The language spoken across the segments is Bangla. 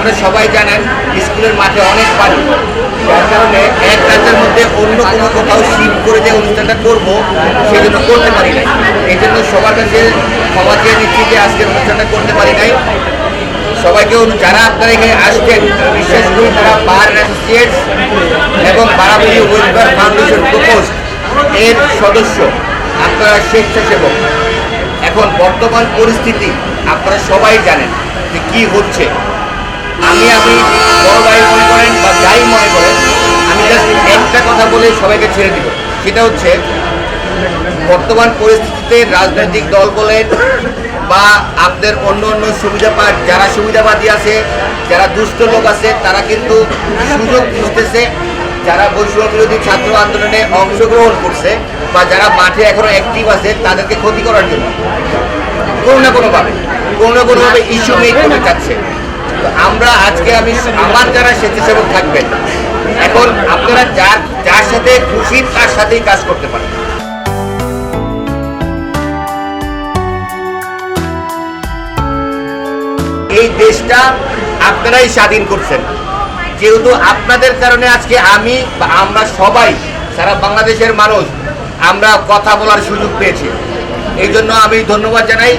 আপনারা সবাই জানেন, স্কুলের মাঠে অনেক পানি। যার কারণে এক রাতের মধ্যে অন্য কোনো কোথাও শিফট করে যে অনুষ্ঠানটা করব সেই জন্য করতে পারি নাই। এই জন্য সবার কাছে ক্ষমা চেয়ে নিচ্ছি যে আজকের অনুষ্ঠানটা করতে পারি নাই। সবাইকে যারা আপনারা এখানে আসছেন বিশেষ করে তারা বার অ্যাসোসিয়েটস এবং বারাবুলি ওয়েলফেয়ার ফাউন্ডেশন প্রপোস্ট এর সদস্য। আপনারা স্বেচ্ছাসেবক। এখন বর্তমান পরিস্থিতি আপনারা সবাই জানেন যে কী হচ্ছে। আমি আমি, বড় ভাই মনে করেন বা যাই মনে করেন, আমি জাস্ট একটা কথা বলে সবাইকে ছেড়ে দিব। সেটা হচ্ছে, বর্তমান পরিস্থিতিতে রাজনৈতিক দল বলেন বা আপনাদের অন্য অন্য সুবিধা পা যারা সুবিধাবাদী আছে, যারা দুষ্ট লোক আছে, তারা কিন্তু সুযোগ খুঁজতেছে, যারা বৈষম্য বিরোধী ছাত্র আন্দোলনে অংশগ্রহণ করছে বা যারা মাঠে এখনও অ্যাক্টিভ আছে, তাদেরকে ক্ষতি করার জন্য। কোনো না কোনোভাবে, কোনো না কোনোভাবে ইস্যু মেক করতে চাচ্ছে। আমরা আজকে আমি আমার যারা স্বেচ্ছাসেবক থাকবেন, এখন আপনারা যার যার সাথে খুশি তার সাথেই কাজ করতে পারেন। এই দেশটা আপনারাই স্বাধীন করছেন। যেহেতু আপনাদের কারণে আজকে আমি বা আমরা সবাই, সারা বাংলাদেশের মানুষ, আমরা কথা বলার সুযোগ পেয়েছি। এই জন্য আমি ধন্যবাদ জানাই।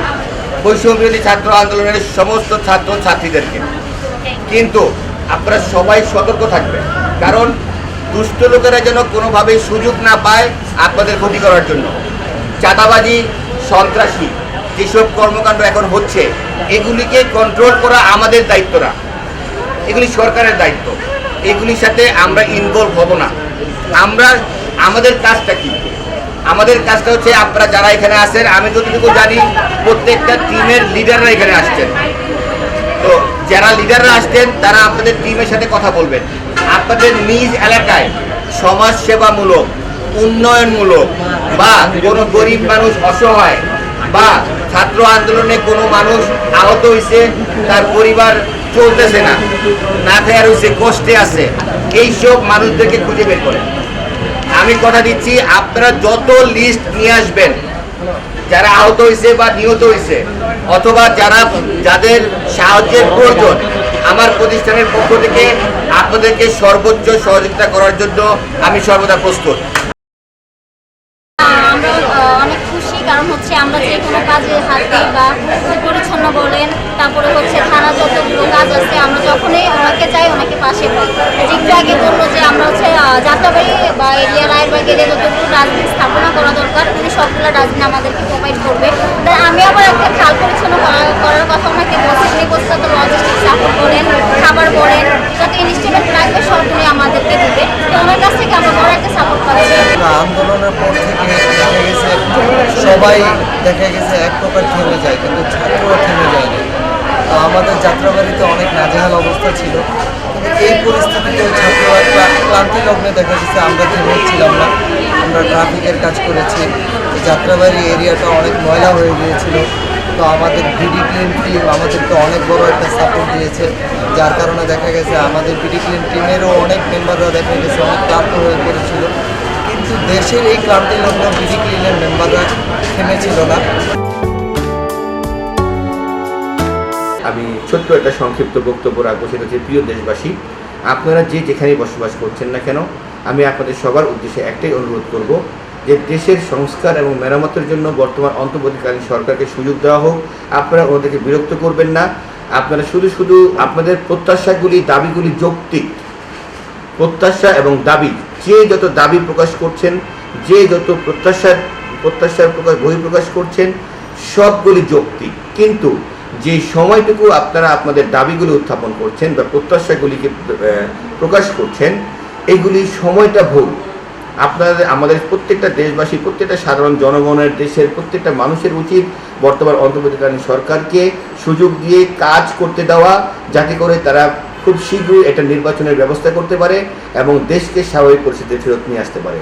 বৈষম্য ছাত্র আন্দোলনের সমস্ত ছাত্র ছাত্রীদেরকে কিন্তু আপনারা সবাই সতর্ক থাকবেন। কারণ দুষ্ট লোকেরা যেন কোনোভাবেই সুযোগ না পায় আপনাদের ক্ষতি করার জন্য। চাঁদাবাজি, সন্ত্রাসী যেসব কর্মকাণ্ড এখন হচ্ছে, এগুলিকে কন্ট্রোল করা আমাদের দায়িত্ব না। এগুলি সরকারের দায়িত্ব। এগুলির সাথে আমরা ইনভলভ হব না। আমরা, আমাদের কাজটা কি? আমাদের কাজটা হচ্ছে আপনারা যারা এখানে আছেন, আমি যতটুকু জানি প্রত্যেকটা টিমের লিডাররা এখানে আসছেন। তো যারা লিডাররা আসছেন, তারা আপনাদের টিমের সাথে কথা বলবেন। আপনাদের নিজ এলাকায় সমাজ সেবামূলক উন্নয়নমূলক বা কোনো গরিব মানুষ অসহায় বা ছাত্র আন্দোলনে কোনো মানুষ আহত হয়েছে, তার পরিবার চলতেছে না না খেয়ার হয়েছে, কষ্টে আছে, এইসব মানুষদেরকে খুঁজে বের করেন। আমি কথা দিচ্ছি, আপনারা যত লিস্ট নিয়ে আসবেন, যারা আহত হয়েছে বা নিহত হয়েছে অথবা যারা, যাদের সাহায্যের প্রয়োজন, আমার প্রতিষ্ঠানের পক্ষ থেকে আপনাদেরকে সর্বোচ্চ সহযোগিতা করার জন্য আমি সর্বদা প্রস্তুত। আমরা যে কোনো কাজে হাত দিই বা পরিচ্ছন্ন বলেন, তারপরে হচ্ছে থানা যতগুলো কাজ আছে, আমরা যখনই ওনাকে চাই ওনাকে পাশে পাই। একটু আগে বলল যে আমরা যাত্রাবাড়ি বা এরিয়া এরিয়া যতগুলো ডাস্টবিন স্থাপনা করা দরকার, উনি সবগুলো ডাস্টবিন আমাদেরকে প্রোভাইড করবে। তাই আমি আবার একটা খাল পরিচ্ছন্ন করার কথা ওনাকে বলছি, উনি বলছে তো লজিস্টিক সাপোর্ট বলেন খাবার বলেন যত ইনস্ট্রুমেন্ট লাগবে সব আমাদেরকে দিবে। তো কাছ থেকে আমরা বড় একটা সাপোর্ট পাচ্ছি আন্দোলনের পর থেকে সবাই, দেখা গেছে এক প্রকার থেমে যায়, কিন্তু ছাত্ররা থেমে যায়নি তো আমাদের যাত্রাবাড়িতে অনেক নাজেহাল অবস্থা ছিল। এই পরিস্থিতিতে ছাত্ররা ক্লা- ক্লান্তি লগ্নে দেখা গেছে আমরা থেমেছিলাম না। আমরা ট্রাফিকের কাজ করেছি। যাত্রাবাড়ি এরিয়াটা অনেক ময়লা হয়ে গিয়েছিল। তো আমাদের বিডি ক্লিন টিম আমাদেরকে অনেক বড় একটা সাপোর্ট দিয়েছে। যার কারণে দেখা গেছে, আমাদের বিডি ক্লিন টিমেরও অনেক মেম্বাররা দেখা গেছে, অনেক ক্লান্ত হয়ে পড়েছিল। কিন্তু দেশের এই ক্লান্তি লগ্ন বিডি ক্লিনের মেম্বাররা থেমেছিল না। আমি ছোট্ট একটা সংক্ষিপ্ত বক্তব্য রাখব, সেটা হচ্ছে প্রিয় দেশবাসী, আপনারা যে যেখানেই বসবাস করছেন না কেন, আমি আপনাদের সবার উদ্দেশ্যে একটাই অনুরোধ করব যে দেশের সংস্কার এবং মেরামতের জন্য বর্তমান অন্তর্বর্তীকালীন সরকারকে সুযোগ দেওয়া হোক। আপনারা ওদেরকে বিরক্ত করবেন না। আপনারা শুধু শুধু আপনাদের প্রত্যাশাগুলি, দাবিগুলি যৌক্তিক। প্রত্যাশা এবং দাবি, যে যত দাবি প্রকাশ করছেন, যে যত প্রত্যাশার প্রত্যাশার প্রকাশ, বহিঃপ্রকাশ করছেন, সবগুলি যৌক্তিক। কিন্তু যে সময়টুকু আপনারা আপনাদের দাবিগুলি উত্থাপন করছেন বা প্রত্যাশাগুলিকে প্রকাশ করছেন, এগুলি সময়টা ভুল। আপনাদের, আমাদের প্রত্যেকটা দেশবাসী, প্রত্যেকটা সাধারণ জনগণের দেশের প্রত্যেকটা মানুষের উচিত বর্তমান অন্তর্বর্তীকালীন সরকারকে সুযোগ দিয়ে কাজ করতে দেওয়া, যাতে করে তারা খুব শীঘ্রই এটা নির্বাচনের ব্যবস্থা করতে পারে এবং দেশকে স্বাভাবিক পরিস্থিতিতে ফেরত নিয়ে আসতে পারে।